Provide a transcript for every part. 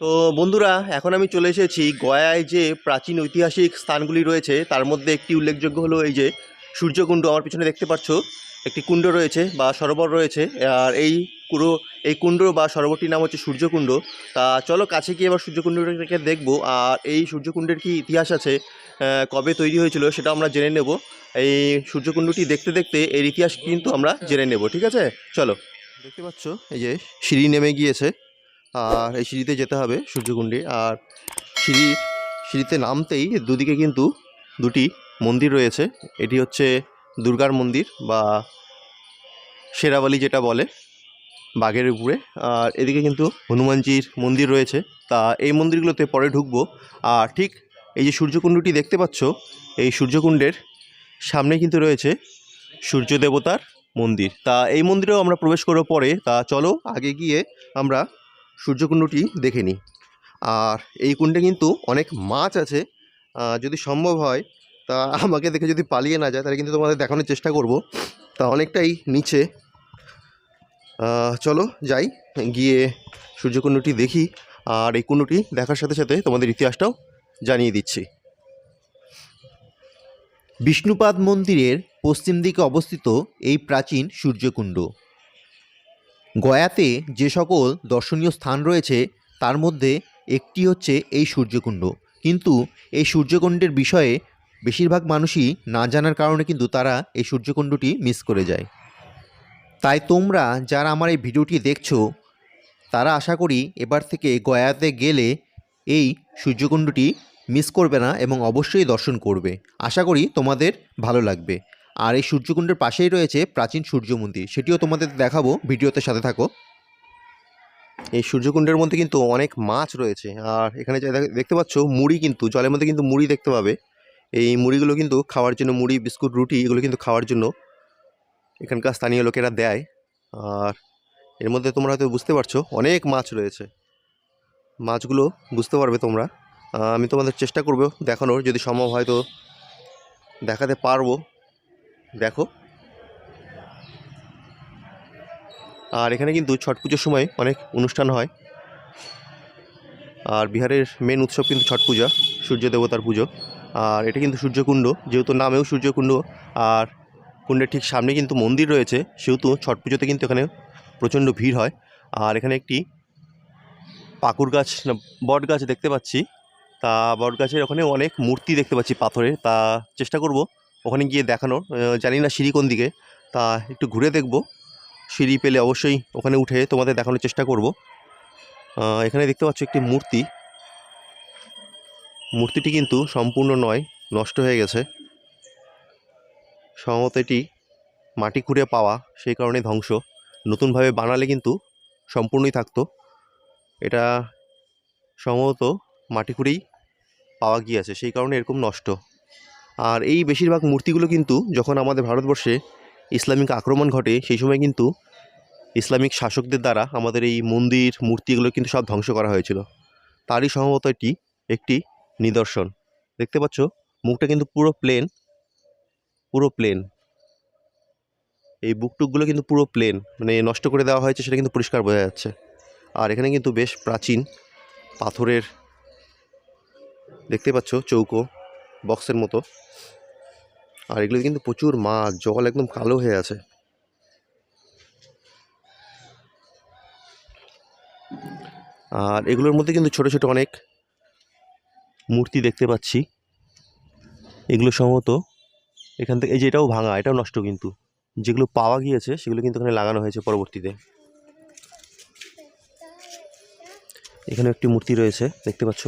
তো বন্ধুরা, এখন আমি চলে এসেছি গয়ায় যে প্রাচীন ঐতিহাসিক স্থানগুলি রয়েছে, তার মধ্যে একটি উল্লেখযোগ্য হলো এই যে সূর্যকুণ্ড, আমার পিছনে দেখতে পাচ্ছ, একটি কুণ্ড রয়েছে বা সরোবর রয়েছে, আর এই পুরো, এই কুণ্ড বা সরোবরটির নাম হচ্ছে সূর্যকুণ্ড। তা চলো কাছে গিয়ে এবার সূর্যকুণ্ডটাকে দেখব, আর এই সূর্যকুণ্ডের কি ইতিহাস আছে কবে তৈরি হয়েছিল সেটা আমরা জেনে নেব। এই সূর্যকুণ্ডটি দেখতে দেখতে এর ইতিহাস কিন্তু আমরা জেনে নেব, ঠিক আছে? চলো। দেখতে পাচ্ছ, এই যে সিঁড়ি নেমে গিয়েছে। আর এই সিঁড়িতে যেতে হবে সূর্যকুণ্ডে। আর সিঁড়ির সিঁড়িতে নামতেই দুদিকে কিন্তু দুটি মন্দির রয়েছে। এটি হচ্ছে দুর্গার মন্দির বা শেরাবালি যেটা বলে বাঘের উপরে। আর এদিকে কিন্তু হনুমানজির মন্দির রয়েছে। তা এই মন্দিরগুলোতে পরে ঢুকবো। আর ঠিক এই যে সূর্যকুণ্ডটি দেখতে পাচ্ছ, এই সূর্যকুণ্ডের সামনে কিন্তু রয়েছে সূর্য দেবতার মন্দির। তা এই মন্দিরেও আমরা প্রবেশ করব পরে। তা চলো আগে গিয়ে আমরা সূর্যকুণ্ডটি দেখে নিই আর এই কুণ্ডে কিন্তু অনেক মাছ আছে। যদি সম্ভব হয়, তা আমাকে দেখে যদি পালিয়ে না যায়, তাহলে কিন্তু তোমাদের দেখানোর চেষ্টা করব। তা অনেকটাই নিচে। চলো যাই, গিয়ে সূর্যকুণ্ডটি দেখি। আর এই কুণ্ডটি দেখার সাথে সাথে তোমাদের ইতিহাসটাও জানিয়ে দিচ্ছি। বিষ্ণুপাদ মন্দিরের পশ্চিম দিকে অবস্থিত এই প্রাচীন সূর্যকুণ্ড। গয়াতে যে সকল দর্শনীয় স্থান রয়েছে, তার মধ্যে একটি হচ্ছে এই সূর্যকুণ্ড। কিন্তু এই সূর্যকুণ্ডের বিষয়ে বেশিরভাগ মানুষই না জানার কারণে কিন্তু তারা এই সূর্যকুণ্ডটি মিস করে যায়। তাই তোমরা যারা আমার এই ভিডিওটি দেখছ, তারা আশা করি এবার থেকে গয়াতে গেলে এই সূর্যকুণ্ডটি মিস করবে না এবং অবশ্যই দর্শন করবে। আশা করি তোমাদের ভালো লাগবে। আর এই সূর্যকুণ্ডের পাশেই রয়েছে প্রাচীন সূর্য মন্দির। সেটিও তোমাদের দেখাবো, ভিডিওতে সাথে থাকো। এই সূর্যকুণ্ডের মধ্যে কিন্তু অনেক মাছ রয়েছে। আর এখানে দেখতে পাচ্ছ, মুড়ি কিন্তু, জলের মধ্যে কিন্তু মুড়ি দেখতে পাবে। এই মুড়িগুলো কিন্তু খাওয়ার জন্য, মুড়ি, বিস্কুট, রুটি, এগুলো কিন্তু খাওয়ার জন্য এখানকার স্থানীয় লোকেরা দেয়। আর এর মধ্যে তোমরা হয়তো বুঝতে পারছ, অনেক মাছ রয়েছে। মাছগুলো বুঝতে পারবে তোমরা। আমি তোমাদের চেষ্টা করব দেখানোর, যদি সম্ভব হয় তো দেখাতে পারব। দেখো। আর এখানে কিন্তু ছট পুজোর সময় অনেক অনুষ্ঠান হয়। আর বিহারের মেন উৎসব কিন্তু ছট পূজা, সূর্য দেবতার পুজো। আর এটা কিন্তু সূর্যকুণ্ড, যেহেতু নামেও সূর্যকুণ্ড, আর কুণ্ডের ঠিক সামনে কিন্তু মন্দির রয়েছে, সেহেতু ছট পুজোতে কিন্তু এখানে প্রচণ্ড ভিড় হয়। আর এখানে একটি পাকুর গাছ, না, বট গাছ দেখতে পাচ্ছি। তা বট গাছের ওখানে অনেক মূর্তি দেখতে পাচ্ছি পাথরের তা চেষ্টা করব ওখানে গিয়ে দেখানোর। জানি না সিঁড়ি কোন দিকে। তা একটু ঘুরে দেখব। সিঁড়ি পেলে অবশ্যই ওখানে উঠে তোমাদের দেখানোর চেষ্টা করব। এখানে দেখতে পাচ্ছ একটি মূর্তি। মূর্তিটি কিন্তু সম্পূর্ণ নয়, নষ্ট হয়ে গেছে। সম্ভবত এটি মাটি খুঁড়ে পাওয়া, সেই কারণে ধ্বংস। নতুনভাবে বানালে কিন্তু সম্পূর্ণই থাকতো। এটা সম্ভবত মাটি খুঁড়েই পাওয়া গিয়েছে, সেই কারণে এরকম নষ্ট। আর এই বেশিরভাগ মূর্তিগুলো কিন্তু যখন আমাদের ভারতবর্ষে ইসলামিক আক্রমণ ঘটে, সেই সময় কিন্তু ইসলামিক শাসকদের দ্বারা আমাদের এই মন্দির, মূর্তিগুলো কিন্তু সব ধ্বংস করা হয়েছিল। তারই সম্ভবত এটি একটি নিদর্শন। দেখতে পাচ্ছ, মুখটা কিন্তু পুরো প্লেন পুরো প্লেন এই বুকটুকগুলো কিন্তু পুরো প্লেন মানে নষ্ট করে দেওয়া হয়েছে সেটা কিন্তু পরিষ্কার বোঝা যাচ্ছে। আর এখানে কিন্তু বেশ প্রাচীন পাথরের, দেখতে পাচ্ছ, চৌকো। বক্সের মতো। আর এগুলো কিন্তু প্রচুর মাছ, জল একদম কালো হয়ে আছে। আর এগুলোর মধ্যে কিন্তু ছোট ছোট অনেক মূর্তি দেখতে পাচ্ছি। এগুলো সম্ভবত এখান থেকে, এই যে এটাও ভাঙা, এটাও নষ্ট কিন্তু। যেগুলো পাওয়া গিয়েছে, সেগুলো কিন্তু এখানে লাগানো হয়েছে পরবর্তীতে। এখানে একটি মূর্তি রয়েছে, দেখতে পাচ্ছ?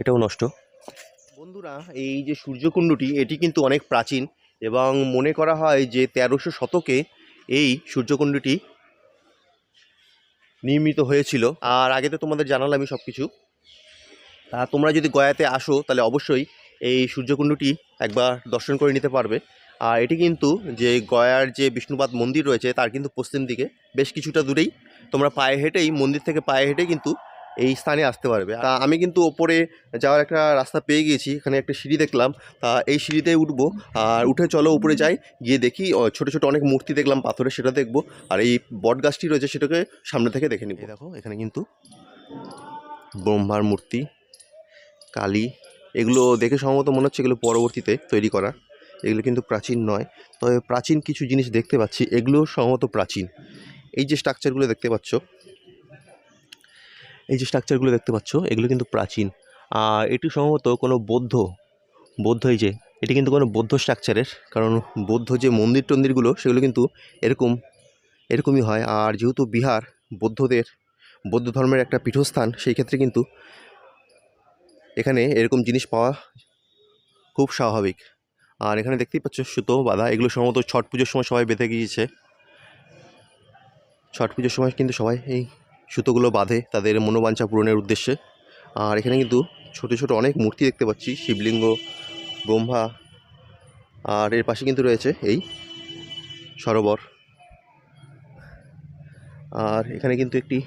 এটাও নষ্ট। বন্ধুরা, এই যে সূর্যকুণ্ডটি, এটি কিন্তু অনেক প্রাচীন এবং মনে করা হয় যে তেরোশো শতকে এই সূর্যকুণ্ডটি নির্মিত হয়েছিল। আর আগে তো তোমাদের জানালামই সব কিছু তা তোমরা যদি গয়াতে আসো, তাহলে অবশ্যই এই সূর্যকুণ্ডটি একবার দর্শন করে নিতে পারবে। আর এটি কিন্তু যে গয়ার যে বিষ্ণুপাদ মন্দির রয়েছে, তার কিন্তু পশ্চিম দিকে, বেশ কিছুটা দূরেই। তোমরা পায়ে হেঁটেই, মন্দির থেকে পায়ে হেঁটে কিন্তু এই স্থানে আসতে পারবে। তা আমি কিন্তু ওপরে যাওয়ার একটা রাস্তা পেয়ে গিয়েছি এখানে একটা সিঁড়ি দেখলাম। তা এই সিঁড়িতে উঠবো আর উঠে চলো উপরে যাই গিয়ে দেখি ছোট ছোট অনেক মূর্তি দেখলাম পাথরে সেটা দেখব। আর এই বট গাছটি রয়েছে সেটাকে সামনে থেকে দেখে নিব। দেখো এখানে কিন্তু ব্রহ্মার মূর্তি কালী এগুলো দেখে সম্ভবত মনে হচ্ছে এগুলো পরবর্তীতে তৈরি করা। এগুলো কিন্তু প্রাচীন নয়। তবে প্রাচীন কিছু জিনিস দেখতে পাচ্ছি এগুলো সম্ভবত প্রাচীন। এই যে স্ট্রাকচারগুলো দেখতে পাচ্ছ এই যে স্ট্রাকচারগুলো দেখতে পাচ্ছ, এগুলো কিন্তু প্রাচীন। আর এটি সম্ভবত কোনো বৌদ্ধ বৌদ্ধ এই যে, এটি কিন্তু কোনো বৌদ্ধ স্ট্রাকচারের কারণ বৌদ্ধ যে মন্দির টন্দিরগুলো সেগুলো কিন্তু এরকম, এরকমই হয়। আর যেহেতু বিহার বৌদ্ধদের, বৌদ্ধ ধর্মের একটা পীঠস্থান, সেই ক্ষেত্রে কিন্তু এখানে এরকম জিনিস পাওয়া খুব স্বাভাবিক। আর এখানে দেখতেই পাচ্ছ সুতো, বাঁধা, এগুলো সম্ভবত ছট পুজোর সময় সবাই বেঁধে গিয়েছে। ছট পুজোর সময় কিন্তু সবাই এই সুতোগুলো বাঁধে তাদের মনোবাঞ্ছা পূরণের উদ্দেশ্যে। আর এখানে কিন্তু ছোট ছোট অনেক মূর্তি দেখতে পাচ্ছি, শিবলিঙ্গ, ব্রহ্মা, আর এর পাশে কিন্তু রয়েছে এই সরোবর। আর এখানে কিন্তু একটি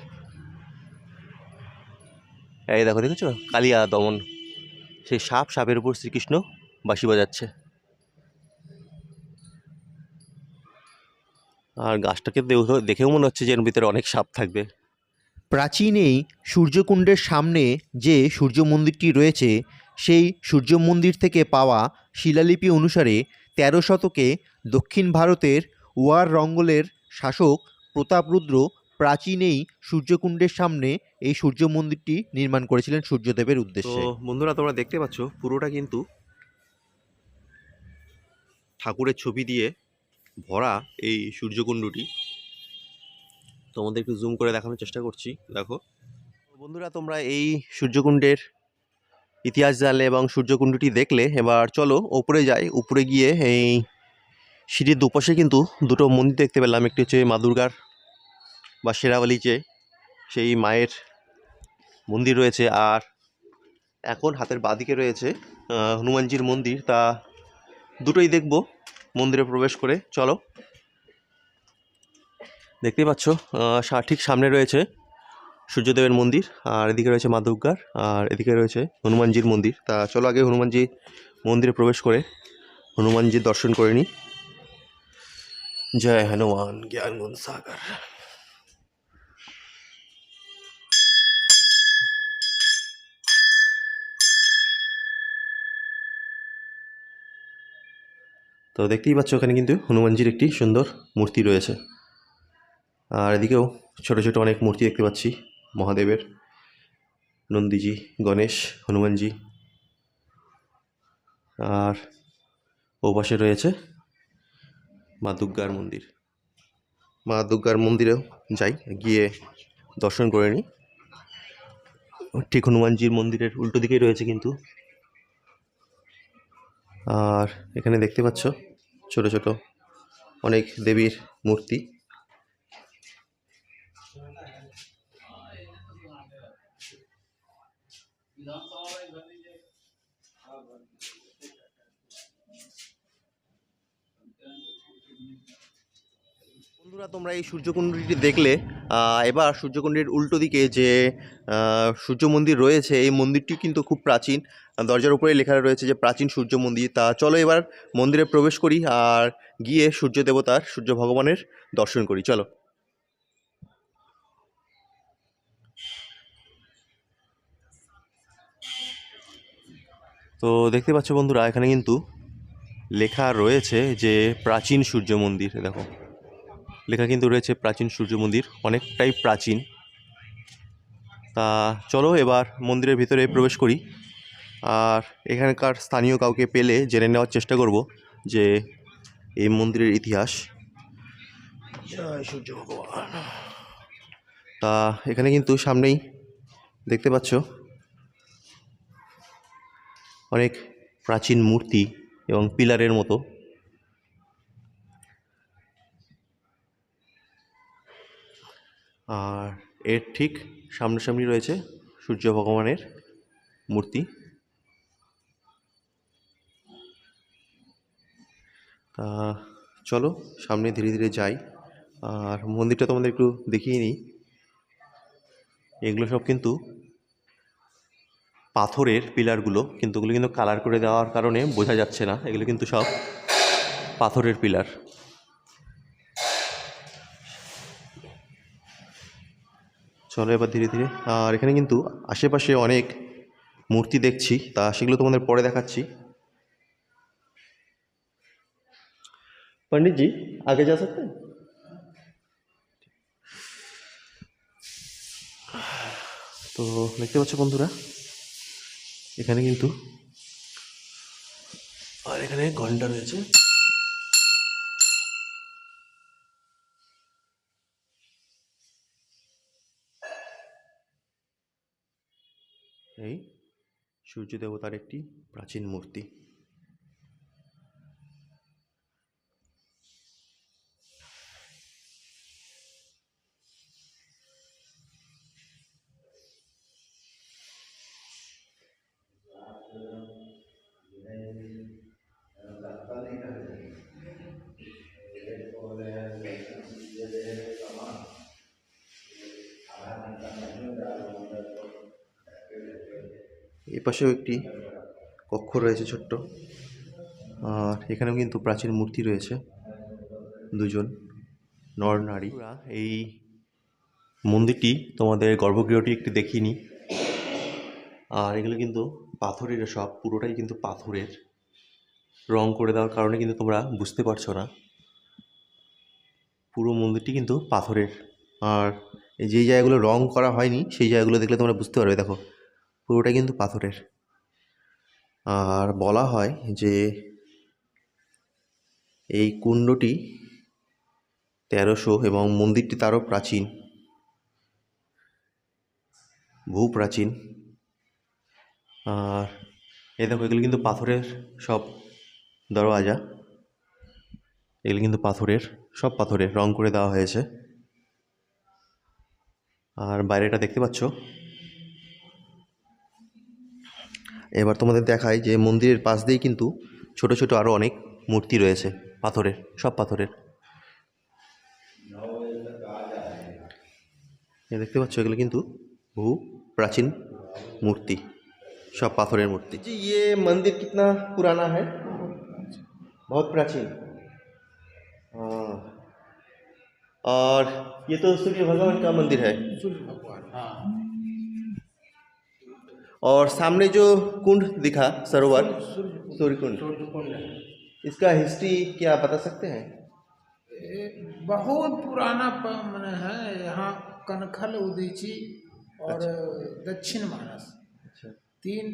এই দেখো, দেখেছ? কালিয়া দমন। সেই সাপ, সাপের উপর শ্রীকৃষ্ণ বাঁশি বাজাচ্ছে। আর গাছটাকে দেখ- দেখেও মনে হচ্ছে যে এর ভিতরে অনেক সাপ থাকবে। প্রাচীন এই সূর্যকুণ্ডের সামনে যে সূর্য মন্দিরটি রয়েছে, সেই সূর্য মন্দির থেকে পাওয়া শিলালিপি অনুসারে তেরো শতকে দক্ষিণ ভারতের ওয়ার রঙ্গলের শাসক প্রতাপরুদ্র প্রাচীন এই সূর্যকুণ্ডের সামনে এই সূর্য মন্দিরটি নির্মাণ করেছিলেন সূর্যদেবের উদ্দেশ্যে। বন্ধুরা, তোমরা দেখতে পাচ্ছ, পুরোটা কিন্তু ঠাকুরের ছবি দিয়ে ভরা এই সূর্যকুণ্ডটি। তোমাদের একটু জুম করে দেখানোর চেষ্টা করছি, দেখো। বন্ধুরা, তোমরা এই সূর্যকুণ্ডের ইতিহাস জানলে এবং সূর্যকুণ্ডটি দেখলে, এবার চলো ওপরে যাই। উপরে গিয়ে এই সিঁড়ির দুপাশে কিন্তু দুটো মন্দির দেখতে পেলাম। একটি হচ্ছে মা দুর্গার বা শেরাওয়ালি যে, সেই মায়ের মন্দির রয়েছে। আর এখন হাতের বাঁদিকে রয়েছে হনুমানজির মন্দির। তা দুটোই দেখব মন্দিরে প্রবেশ করে। চলো। দেখতেই পাচ্ছ ঠিক সামনে রয়েছে সূর্যদেবের মন্দির, আর এদিকে রয়েছে মা দুর্গার, আর এদিকে রয়েছে হনুমানজির মন্দির। তা চলো আগে হনুমানজি মন্দিরে প্রবেশ করে হনুমানজির দর্শন করে নিই। জয় হনুমান, জ্ঞান গুণ সাগর। তো দেখতেই পাচ্ছ ওখানে কিন্তু হনুমানজির একটি সুন্দর মূর্তি রয়েছে। আর এদিকেও ছোট ছোট অনেক মূর্তি দেখতে পাচ্ছি, মহাদেবের, নন্দীজি, গণেশ, হনুমানজি। আর ওপাশে রয়েছে মা দুর্গার মন্দির। মা দুর্গার মন্দিরেও যাই, গিয়ে দর্শন করে নিই। ঠিক হনুমানজির মন্দিরের উল্টো দিকেই রয়েছে কিন্তু। আর এখানে দেখতে পাচ্ছ ছোট ছোট অনেক দেবীর মূর্তি। বন্ধুরা, তোমরা এই সূর্যকুণ্ডটি দেখলে এবার সূর্যকুণ্ডের উল্টো দিকে যে সূর্য মন্দির রয়েছে, এই মন্দিরটি কিন্তু খুব প্রাচীন। দরজার উপরে লেখা রয়েছে যে, প্রাচীন সূর্য মন্দির। তা চলো এবার মন্দিরে প্রবেশ করি আর গিয়ে সূর্য দেবতার, সূর্য ভগবানের দর্শন করি। চলো। তো দেখতে পাচ্ছ বন্ধুরা, এখানে কিন্তু লেখা রয়েছে যে, প্রাচীন সূর্য মন্দির। দেখো। লেখা কিন্তু রয়েছে প্রাচীন সূর্য মন্দির অনেকটাই প্রাচীন। তা চলো এবার মন্দিরের ভিতরে প্রবেশ করি। আর এখানকার স্থানীয় কাউকে পেলে জেনে নেওয়ার চেষ্টা করব যে এই মন্দিরের ইতিহাস। সূর্য ভগবান। তা এখানে কিন্তু সামনেই দেখতে পাচ্ছ অনেক প্রাচীন মূর্তি এবং পিলারের মতো। আর এর ঠিক সামনাসামনি রয়েছে সূর্য ভগবানের মূর্তি। তা চলো, সামনে ধীরে ধীরে যাই। আর মন্দিরটা তোমাদের একটু দেখিয়ে নিই। এগুলো সব কিন্তু পাথরের পিলারগুলো, কিন্তু ওগুলো কিন্তু কালার করে দেওয়ার কারণে বোঝা যাচ্ছে না। এগুলো কিন্তু সব পাথরের পিলার। চলো এবার ধীরে ধীরে আর এখানে কিন্তু আশেপাশে অনেক মূর্তি দেখছি তা সেগুলো তোমাদের পরে দেখাচ্ছি पंडित जी आगे जा सकते हैं তো দেখতে পাচ্ছ বন্ধুরা এখানে কিন্তু আর এখানে ঘন্টা রয়েছে এই সূর্য দেবতার একটি প্রাচীন মূর্তি। এই পাশেও একটি কক্ষ রয়েছে ছোট্ট। আর এখানেও কিন্তু প্রাচীন মূর্তি রয়েছে দুজন, নর, নারী। এই মন্দিরটি তোমাদের গর্ভগৃহটি একটু দেখিনি আর এগুলো কিন্তু পাথরের সব, পুরোটাই কিন্তু পাথরের রং করে দেওয়ার কারণে কিন্তু তোমরা বুঝতে পারছ না। পুরো মন্দিরটি কিন্তু পাথরের। আর এই যেই জায়গাগুলো রং করা হয়নি, সেই জায়গাগুলো দেখলে তোমরা বুঝতে পারবে। দেখো পুরোটা কিন্তু পাথরের। আর বলা হয় যে এই কুণ্ডটি তেরোশো এবং মন্দিরটি তারও প্রাচীন বহু প্রাচীন আর এ দেখো, এগুলো কিন্তু পাথরের সব দরওয়াজা। এগুলো কিন্তু পাথরের, সব পাথরের রং করে দেওয়া হয়েছে। আর বাইরেটা দেখতে পাচ্ছ? এবার তোমাদের দেখাই যে মন্দিরের পাশ দিয়েই কিন্তু ছোট ছোট আরও অনেক মূর্তি রয়েছে পাথরের সব পাথরের এ দেখতে পাচ্ছ এগুলো কিন্তু বহু প্রাচীন মূর্তি सब पाथरेर मूर्ति जी ये मंदिर कितना पुराना है बहुत प्राचीन हाँ और ये तो सूर्य भगवान का मंदिर है सूर्य भगवान हाँ और सामने जो कुंड दिखा सरोवर सूर्य कुंड। इसका हिस्ट्री क्या बता सकते हैं? बहुत पुराना प- है यहाँ कनखल उदीची और दक्षिण मानस। अच्छा। तीन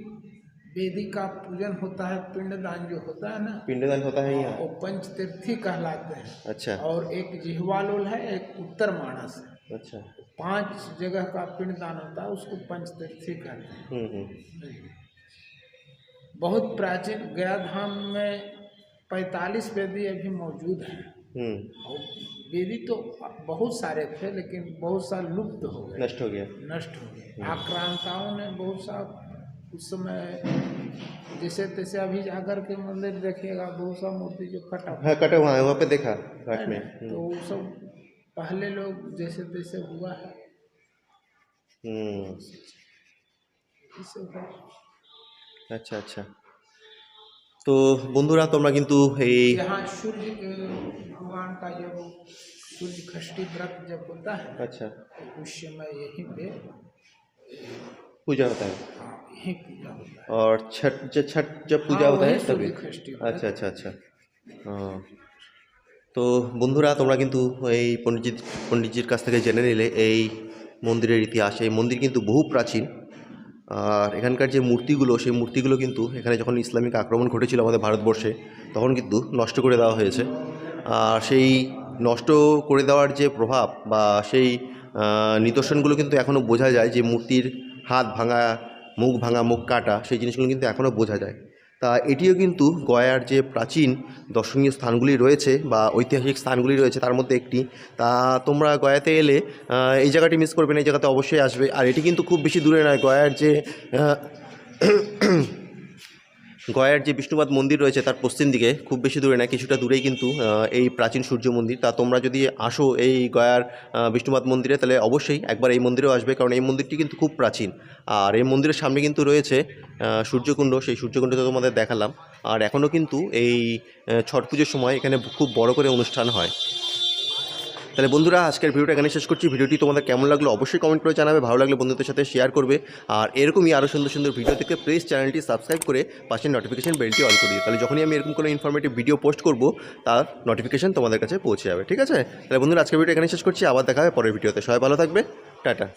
वेदी का पूजन होता है पिंडदान जो होता है ना पिंडदान होता है यहाँ। वो पंचतीर्थी कहलाते हैं। अच्छा। और एक जिहवालोल है एक उत्तर मानस है। अच्छा। पाँच जगह का पिंडदान होता है उसको पंचतीर्थी कहते हैं। हम्म हम्म। बहुत प्राचीन गया धाम में पैतालीस वेदी अभी मौजूद हैं। हम्म। और वेदी तो बहुत सारे थे लेकिन बहुत सा लुप्त हो गए। नष्ट हो गया। नष्ट हो गए। आक्रांताओं ने बहुत सा उस समय जैसे तैसे अभी जाकर के मंदिर देखिएगा बहुत सा मूर्ति जो कटा हाँ कटा हुआ है वहाँ पे देखा घाट में। तो वो सब पहले लोग जैसे तैसे हुआ है हम्म इसे है। আচ্ছা আচ্ছা তো বন্ধুরা তোমরা কিন্তু এই यहाँ सूर्य के भगवान का जब सूर्य खष्टी व्रत जब होता है अच्छा तो उस समय यहीं पे पूजा होता है हाँ, यहीं पूजा होता है और छठ जब छठ जब पूजा हाँ, होता है वही तभी सूर्य खष्टी व्रत। আচ্ছা আচ্ছা আচ্ছা ও। তো বন্ধুরা, তোমরা কিন্তু এই পণ্ডিত পণ্ডিতজির কাছ থেকে জেনে নিলে এই মন্দিরের ইতিহাস। এই মন্দির কিন্তু বহু প্রাচীন। আর এখানকার যে মূর্তিগুলো, সেই মূর্তিগুলো কিন্তু এখানে যখন ইসলামিক আক্রমণ ঘটেছিল আমাদের ভারতবর্ষে, তখন কিন্তু নষ্ট করে দেওয়া হয়েছে। আর সেই নষ্ট করে দেওয়ার যে প্রভাব বা সেই নিদর্শনগুলো কিন্তু এখনও বোঝা যায় যে মূর্তির হাত ভাঙা, মুখ ভাঙা, মুখ কাটা, সেই জিনিসগুলো কিন্তু এখনও বোঝা যায়। তা এটিও কিন্তু গয়ার যে প্রাচীন দর্শনীয় স্থানগুলি রয়েছে বা ঐতিহাসিক স্থানগুলি রয়েছে তার মধ্যে একটি। তা তোমরা গয়াতে এলে এই জায়গাটি মিস করবে না, এই জায়গাতে অবশ্যই আসবে। আর এটি কিন্তু খুব বেশি দূরে নয়, গয়ার যে গয়ার যে বিষ্ণুপাদ মন্দির রয়েছে তার পশ্চিম দিকে, খুব বেশি দূরে না, কিছুটা দূরেই কিন্তু এই প্রাচীন সূর্য মন্দির। তা তোমরা যদি আসো এই গয়ার বিষ্ণুপাদ মন্দিরে, তাহলে অবশ্যই একবার এই মন্দিরেও আসবে, কারণ এই মন্দিরটি কিন্তু খুব প্রাচীন। আর এই মন্দিরের সামনে কিন্তু রয়েছে সূর্যকুণ্ড, সেই সূর্যকুণ্ডটা তোমাদের দেখালাম। আর এখনও কিন্তু এই ছট পুজোর সময় এখানে খুব বড় করে অনুষ্ঠান হয়। তাহলে বন্ধুরা, আজকের ভিডিওটা এখানে শেষ করছি। ভিডিওটি তোমাদের কেমন লাগল অবশ্যই কমেন্ট করে জানাবে, ভালো লাগলে বন্ধুদের সাথে শেয়ার করবে। আর এরকমই আরও সুন্দর সুন্দর ভিডিও থেকে প্লিজ চ্যানেলটি সাবস্ক্রাইব করে পাশে নোটিফিকেশন বেলটি অন করে তাহলে যখনই আমি এরকম কোনো ইনফরমেটিভ ভিডিও পোস্ট করব, তার নোটিফিকেশন তোমাদের কাছে পৌঁছে যাবে। ঠিক আছে? তাহলে বন্ধুরা, আজকের ভিডিও এখানে শেষ করছি। আবার দেখা হবে পরের ভিডিওতে সবাই ভালো থাকবে। টাটা।